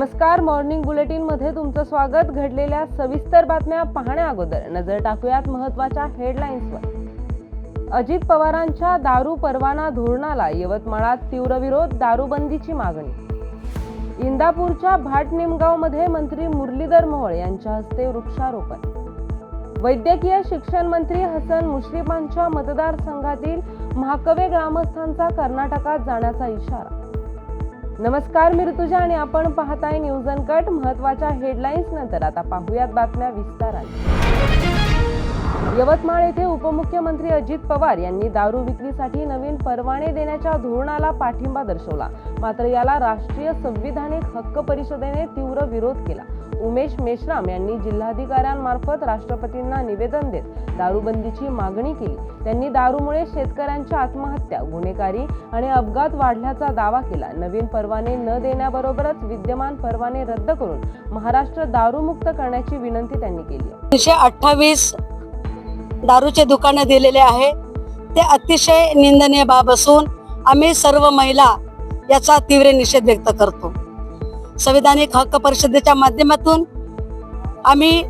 नमस्कार मॉर्निंग बुलेटिनमध्ये तुमचं स्वागत. घडलेल्या सविस्तर बातम्या पाहण्या अगोदर. नजर टाकूयात महत्त्वाच्या हेडलाईन्सवर अजित पवारांच्या दारू परवाना धोरणाला यवतमाळात तीव्र विरोध दारूबंदीची मागणी. इंदापूरच्या भाटनिमगावमध्ये मंत्री मुरलीधर मोहोळ यांच्या हस्ते वृक्षारोपण. वैद्यकीय शिक्षण मंत्री हसन मुश्रीफांच्या मतदारसंघातील महाकवे ग्रामस्थांचा कर्नाटकात जाण्याचा इशारा. नमस्कार मी ऋतुजा आणि आपण पाहताय न्यूज अनकट महत्त्वाच्या हेडलाईन्स नंतर आता पाहूयात बातम्या विस्तारात. यवतमाळ येथे उपमुख्यमंत्री अजित पवार यांनी दारू विक्रीसाठी नवीन परवाने देण्याच्या धोरणाला पाठिंबा दर्शवला. मात्र याला राष्ट्रीय संविधानिक हक्क परिषदेने तीव्र विरोध केला. उमेश मेश्राम यांनी जिल्हाधिकाऱ्यांमार्फत राष्ट्रपतींना निवेदन देत दारूबंदीची मागणी केली. त्यांनी दारूमुळे शेतकऱ्यांच्या आत्महत्या गुन्हेगारी आणि अपघात वाढल्याचा दावा केला. नवीन परवाने न देण्याबरोबरच विद्यमान परवाने रद्द करून महाराष्ट्र दारूमुक्त करण्याची विनंती त्यांनी केली एकशे तीनशे अठ्ठावीस दारूचे दुकानं दिलेले आहे. ते अतिशय निंदनीय बाब असून आम्ही सर्व महिला याचा तीव्र निषेध व्यक्त करतो. संविधानिक हक्क परिषदेच्या माध्यमातून आम्ही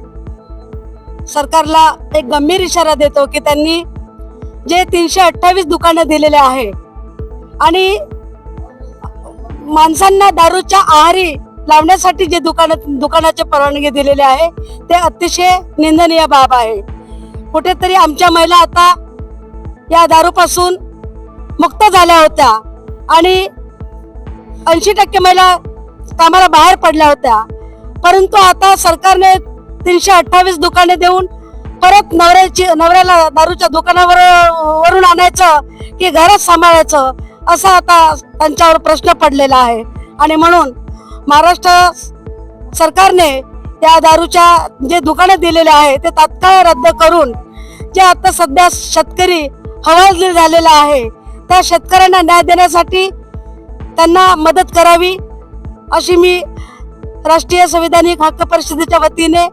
सरकारला एक गंभीर इशारा देतो की त्यांनी जे तीनशे अठ्ठावीस दुकानं दिलेले आहे आणि माणसांना दारूच्या आहारी लावण्यासाठी जे दुकान दुकानाचे परवानगी दिलेले आहे ते अतिशय निंदनीय बाब आहे. कुठेतरी आमच्या महिला आता या दारूपासून मुक्त झाल्या होत्या आणि ऐंशी टक्के महिला कामाला बाहेर पडल्या होत्या. परंतु आता सरकारने तीनशे अठ्ठावीस दुकाने देऊन परत नवऱ्याची नवऱ्याला दारूच्या दुकानावर वरून आणायचं की घरच सांभाळायचं असा आता त्यांच्यावर प्रश्न पडलेला आहे. आणि म्हणून महाराष्ट्र सरकारने या दारूच्या जे दुकाने दिलेले आहे ते तात्काळ रद्द करून जे आता सध्या शेतकरी हवालदिल झालेला आहे त्या शेतकऱ्यांना न्याय देण्यासाठी त्यांना मदत करावी. अशी मी राष्ट्रीय संविधानिक हक्क परिषदेच्या वतीने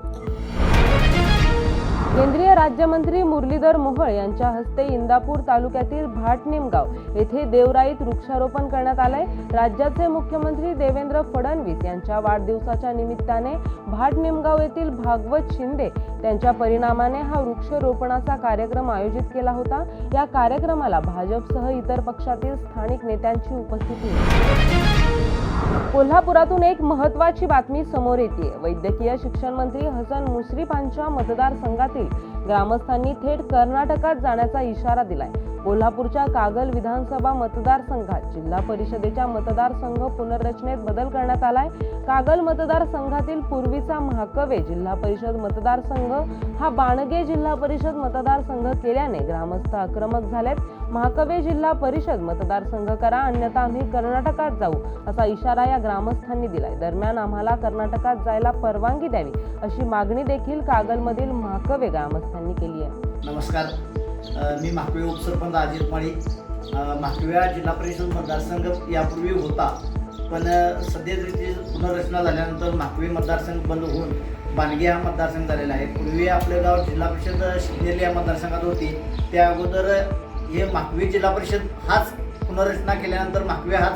केंद्रीय राज्यमंत्री मुरलीधर मोहोळ यांच्या हस्ते इंदापूर तालुक्यातील भाटनिमगाव येथे देवराईत वृक्षारोपण करण्यात आलंय. राज्याचे मुख्यमंत्री देवेंद्र फडणवीस यांच्या वाढदिवसाच्या निमित्ताने भाटनिमगाव येथील भागवत शिंदे त्यांच्या परिणामाने हा वृक्षरोपणाचा कार्यक्रम आयोजित केला होता. या कार्यक्रमाला भाजपसह इतर पक्षातील स्थानिक नेत्यांची उपस्थिती होती. कोल्हापुरातून एक महत्वाची बातमी समोर येते वैद्यकीय शिक्षण मंत्री हसन मुश्रीफांच्या मतदारसंघातील ग्रामस्थांनी थेट कर्नाटकात जाण्याचा इशारा दिलाय. कोल्हापूरच्या कागल विधानसभा मतदारसंघात जिल्हा परिषदेच्या मतदारसंघ पुनर्रचनेत बदल करण्यात आलाय. कागल मतदारसंघातील पूर्वीचा महाकवे जिल्हा परिषद मतदारसंघ हा बाणगे जिल्हा परिषद मतदारसंघ केल्याने ग्रामस्थ आक्रमक झालेत. महाकवे जिल्हा परिषद मतदारसंघ करा अन्यथा आम्ही कर्नाटकात जाऊ असा इशारा या ग्रामस्थांनी दिलाय. दरम्यान आम्हाला कर्नाटकात जायला परवानगी द्यावी अशी मागणी देखील कागलमधील महाकवे ग्रामस्थांनी केली आहे. नमस्कार. मी माकवे उपसरपंच अजित माळी माकव्या जिल्हा परिषद मतदारसंघ यापूर्वी होता. पण अ, पुनर्रचना झाल्यानंतर महाकवी मतदारसंघ बंद होऊन बाणगे हा मतदारसंघ झालेला आहे. पूर्वी आपलं गाव जिल्हा परिषद शिंदेली या मतदारसंघात होती. त्या अगोदर हे माकवी जिल्हा परिषद हाच पुनर्रचना केल्यानंतर माकवी हाच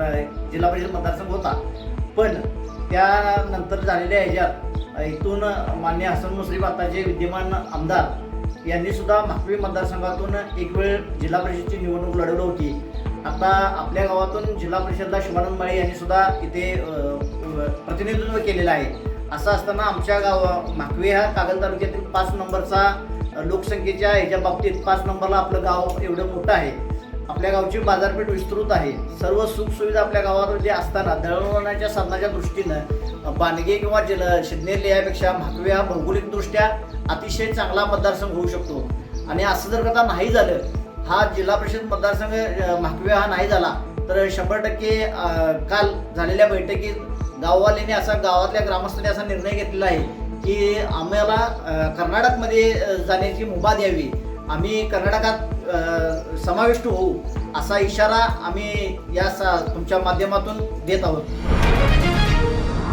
र- जिल्हा परिषद मतदारसंघ होता. पण त्यानंतर झालेल्या ह्याच्यात इथून मान्य हसन मुश्रीफ आताचे विद्यमान आमदार यांनी सुद्धा माकवी मतदारसंघातून एक वेळ जिल्हा परिषदची निवडणूक लढवली होती. आता आपल्या गावातून जिल्हा परिषदला शिवानंद माळी यांनी सुद्धा इथे प्रतिनिधित्व केलेलं आहे. असं असताना आमच्या गाव माकवी हा कागल तालुक्यातील पाच नंबरचा लोकसंख्येच्या ह्याच्या बाबतीत पाच नंबरला आपलं गाव एवढं मोठं आहे. आपल्या गावची बाजारपेठ विस्तृत आहे. सर्व सुखसुविधा आपल्या गावावर जे असताना दळणवळणाच्या साधनाच्या दृष्टीनं बाणगे किंवा जिल शिदनेर यापेक्षा म्हाकवे हा भौगोलिकदृष्ट्या अतिशय चांगला मतदारसंघ होऊ शकतो. आणि असं जर का नाही झालं हा जिल्हा परिषद मतदारसंघ अ, हा नाही झाला तर शंभर टक्के काल झालेल्या बैठकीत गाववाल्यांनी असा गावातल्या ग्रामस्थांनी असा निर्णय घेतलेला आहे की आम्हाला कर्नाटकमध्ये जाण्याची मुभा द्यावी. आम्ही कर्नाटकात समाविष्ट होऊ असा इशारा आम्ही या सा तुमच्या माध्यमातून देत आहोत.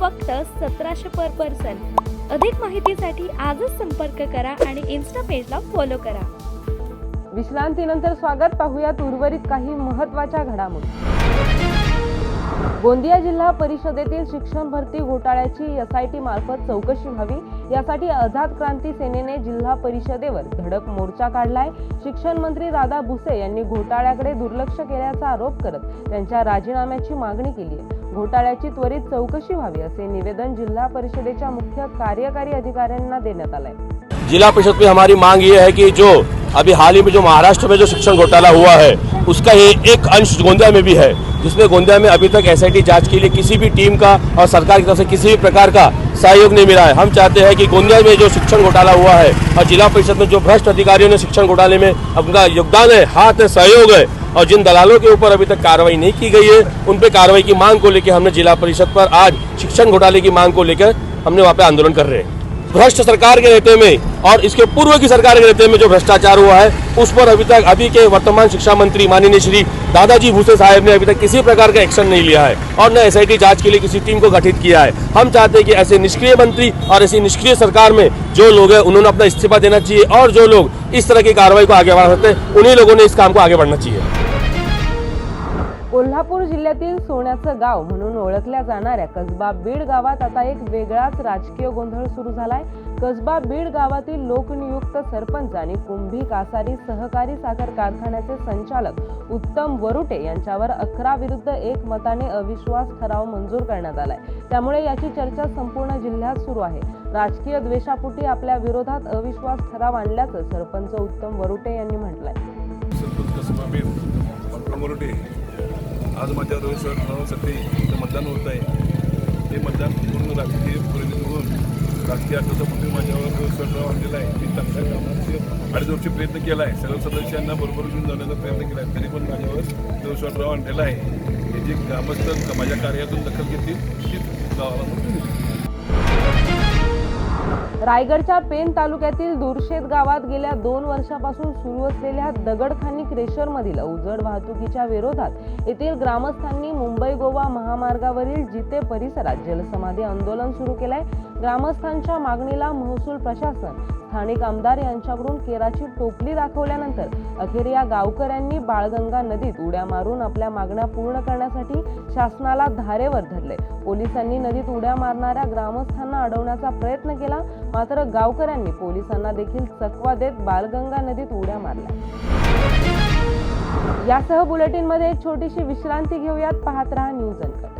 फक्त सतराशे पर पर्सन अधिक माहितीसाठी आजच संपर्क करा आणि इन्स्टा पेजला फॉलो करा. विश्रांतीनंतर स्वागत पाहूयात उर्वरित काही महत्त्वाच्या घडामोडी. गोंदिया जिल्हा परिषदेतील शिक्षण भरती घोटाळ्याची एस आय टी मार्फत चौकशी व्हावी. यासाठी आझाद क्रांती सेनेने जिल्हा परिषदेवर धडक मोर्चा काढलाय. शिक्षण मंत्री दादा भुसे यांनी घोटाळ्याकडे दुर्लक्ष केल्याचा आरोप करत त्यांच्या राजीनाम्याची मागणी केली आहे घोटाळ्याची त्वरित चौकशी व्हावी असे निवेदन जिल्हा परिषदेच्या मुख्य कार्यकारी अधिकाऱ्यांना देण्यात आलंय. जिला परिषद में हमारी मांग ये है कि जो अभी हाल ही में जो महाराष्ट्र में जो शिक्षण घोटाला हुआ है, उसका ये एक अंश गोंदिया में भी है, जिसमें गोंदिया में अभी तक एस एसआईटी जाँच के लिए किसी भी टीम का और सरकार की तरफ़ से किसी भी प्रकार का सहयोग नहीं मिला है। हम चाहते हैं कि गोंदिया में जो शिक्षण घोटाला हुआ है और जिला परिषद में जो भ्रष्ट अधिकारियों ने शिक्षण घोटाले में अपना योगदान है, हाथ है, सहयोग है और जिन दलालों के ऊपर अभी तक कार्रवाई नहीं की गई है उन पर कार्रवाई की मांग को लेकर हमने जिला परिषद पर आज शिक्षण घोटाले की मांग को लेकर हमने वहाँ पे आंदोलन कर रहे हैं। भ्रष्ट सरकार के रहते में और इसके पूर्व की सरकार के रहते में जो भ्रष्टाचार हुआ है, उस पर अभी तक अभी के वर्तमान शिक्षा मंत्री माननीय श्री दादाजी भूसे साहब ने अभी तक किसी प्रकार का एक्शन नहीं लिया है और न एसआईटी जाँच के लिए किसी टीम को गठित किया है। हम चाहते हैं कि ऐसे निष्क्रिय मंत्री और ऐसी निष्क्रिय सरकार में जो लोग हैं, उन्होंने अपना इस्तीफा देना चाहिए और जो लोग इस तरह की कार्रवाई को आगे बढ़ा सकते हैं, उन्हीं लोगों ने इस काम को आगे बढ़ना चाहिए। कोल्हापूर जिल्ह्यातील सोन्याचं गाव म्हणून ओळखल्या जाणाऱ्या कसबा बीड गावात आता एक वेगळाच राजकीय गोंधळ सुरू झालाय. कसबा बीड गावातील लोकनियुक्त सरपंच आणि कुंभी कासारी सहकारी साखर कारखान्याचे संचालक उत्तम वरुटे यांच्यावर अकरा विरुद्ध एक मताने अविश्वास ठराव मंजूर करण्यात आलाय. त्यामुळे याची चर्चा संपूर्ण जिल्ह्यात सुरू आहे. राजकीय द्वेषापोटी आपल्या विरोधात अविश्वास ठराव आणल्याचं सरपंच उत्तम वरुटे यांनी म्हटलंय. आज माझ्या रोहित नावासाठी इथं मतदान होत आहे. ते मतदान पूर्ण राजकीय प्रेरित होऊन राजकीय अर्थसंपूर्ण माझ्यावर रोहित आणलेला आहे. मी चांगल्या कामाचे अडीच वर्षी प्रयत्न केला आहे. सर्व सदस्यांना बरोबर घेऊन जाण्याचा प्रयत्न केला आहे. तरी पण माझ्यावर रोहित आणलेला आहे. हे जे ग्रामस्थ माझ्या कार्यातून दखल घेतील तीच गावाला म्हणून रायगडच्या पेन तालुक्यातील दुर्शेत गावात गेल्या दोन वर्षापासून सुरू असलेल्या दगडखानी क्रेशरमधील अवजड वाहतुकीच्या विरोधात येथील ग्रामस्थांनी मुंबई गोवा महामार्गावरील जिते परिसरात जलसमाधी आंदोलन सुरू केलंय. ग्रामस्थांच्या मागणीला महसूल प्रशासन स्थानिक आमदार यांच्याकडून केराची टोपली दाखवल्यानंतर अखेर या गावकऱ्यांनी बाळगंगा नदीत उड्या मारून आपल्या मागण्या पूर्ण करण्यासाठी शासनाला धारेवर धरले. पोलिसांनी नदीत उड्या मारणाऱ्या ग्रामस्थांना अडवण्याचा प्रयत्न केला मात्र गावकऱ्यांनी पोलिसांना देखील चकवा देत बालगंगा नदीत उड्या मारल्या. यासह बुलेटिनमध्ये एक छोटीशी विश्रांती घेऊयात. पाहत राहा न्यूज अनकट.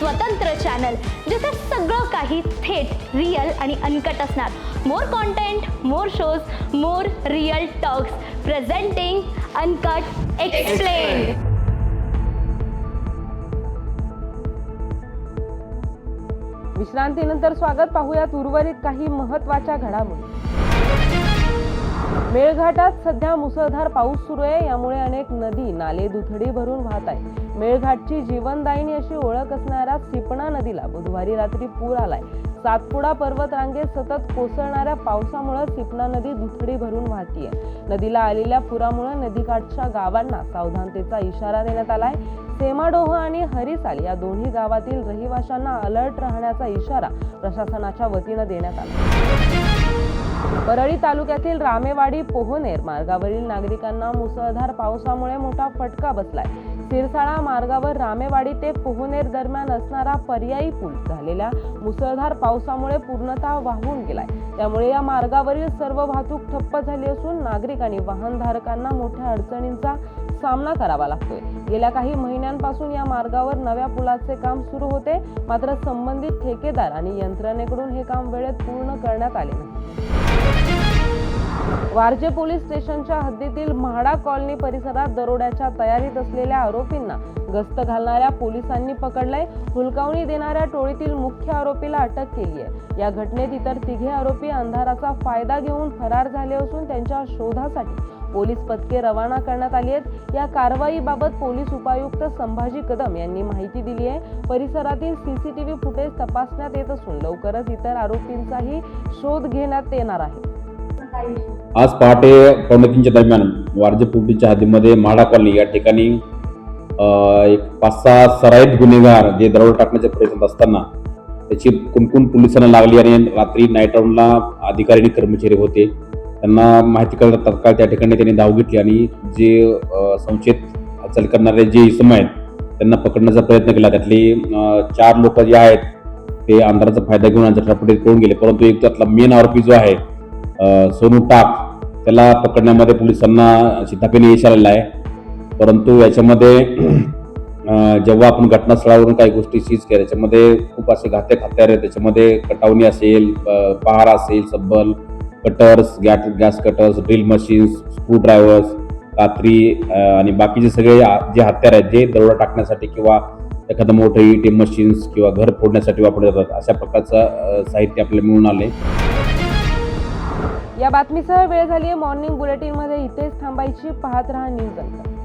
स्वतंत्र चॅनल जिथे सगळं काही थेट रिअल आणि अनकट असणार. More content more shows more real talks presenting uncut explain विश्रांतीनंतर स्वागत पाहूयात उर्वरित काही महत्त्वाच्या घडामोडी. मेळघाटात सध्या मुसळधार पाऊस सुरू आहे. यामुळे अनेक नदी नाले दुथडी भरून वाहत आहे मेळघाटची जीवनदायिनी अशी ओळख असणाऱ्या सिपणा नदीला बुधवारी रात्री पूर आलाय. सातपुडा पर्वत रांगेत सतत कोसळणाऱ्या पावसामुळे सिपना नदी दुथडी भरून वाहतीये. नदीला आलेल्या पुरामुळे नदीकाठच्या गावांना सावधानतेचा इशारा देण्यात आलाय. सेमाडोह आणि हरिसाल या दोन्ही गावातील रहिवाशांना अलर्ट राहण्याचा इशारा प्रशासनाच्या वतीनं देण्यात आला. परळी तालुक्यातील रामेवाडी पोहनेर मार्गावरील नागरिकांना मुसळधार पावसामुळे मोठा फटका बसलाय. सिरसाळा मार्गावर रामेवाडी ते पोहनेर दरम्यान असणारा पर्यायी पूल झालेल्या मुसळधार पावसामुळे पूर्णतः वाहून गेलाय. त्यामुळे या मार्गावरील सर्व वाहतूक ठप्प झाली असून नागरिक आणि वाहनधारकांना मोठ्या अडचणींचा सामना करावा लागतोय. गेल्या काही महिन्यांपासून या मार्गावर नव्या पुलाचे काम सुरू होते. मात्र संबंधित ठेकेदार आणि यंत्रणेकडून हे काम वेळेत पूर्ण करण्यात आले नाही. वारजे पोलीस स्टेशनच्या हद्दीतील म्हाडा कॉलनी परिसरात दरोड्याच्या तयारीत असलेल्या आरोपींना गस्त घालणाऱ्या पोलिसांनी पकडलंय. हुलकावणी देणाऱ्या टोळीतील मुख्य आरोपीला अटक केली आहे या घटनेत इतर तिघे आरोपी अंधाराचा फायदा घेऊन फरार झाले असून त्यांच्या शोधासाठी पोलीस पथके रवाना करण्यात आली आहेत. या कारवाईबाबत पोलीस उपायुक्त संभाजी कदम यांनी माहिती दिली आहे. परिसरातील सीसीटीव्ही फुटेज तपासण्यात येत असून लवकरच इतर आरोपींचाही शोध घेण्यात येणार आहे. आज पहाटे पावणे दरम्यान वारजे पुपडीच्या हद्दीमध्ये म्हाडा कॉलनी या ठिकाणी एक पाच सहा सराईत गुन्हेगार जे दरोड टाकण्याच्या प्रयत्नात असताना त्याची कुणकुण पोलिसांना लागली आणि रात्री नाईट राऊंडला अधिकारी आणि कर्मचारी होते. त्यांना माहिती कळत तत्काळ त्या ठिकाणी त्यांनी धाव घेतली आणि जे संशयित हालचाल करणारे जे इसम आहेत त्यांना पकडण्याचा प्रयत्न केला. त्यातले चार लोक जे आहेत ते अंधाराचा फायदा घेऊन झटपटीत पळून गेले. परंतु एक त्यातला मेन आरोपी जो आहे सोनू टाक त्याला पकडण्यामध्ये पोलिसांना शिताफीने यश आलेलं आहे. परंतु याच्यामध्ये जेव्हा आपण घटनास्थळावरून काही गोष्टी सीज केल्या त्याच्यामध्ये खूप असे घातक हत्यार आहेत. त्याच्यामध्ये कटावणी असेल पहार असेल सब्बल cutters gas gas cutters drill machines screwdrivers कात्री आणि बाकीचे सगळे जे हत्यार आहेत जे दरोडा टाकण्यासाठी किंवा एखादं मोठं ईटीएम मशीन्स किंवा घर फोडण्यासाठी वापरले जातात अशा प्रकारचं साहित्य आपल्याला मिळून आले या बातमीसह वेळ झाली आहे मॉर्निंग बुलेटिनमध्ये इथेच थांबायची पाहत राहा न्यूज अंक.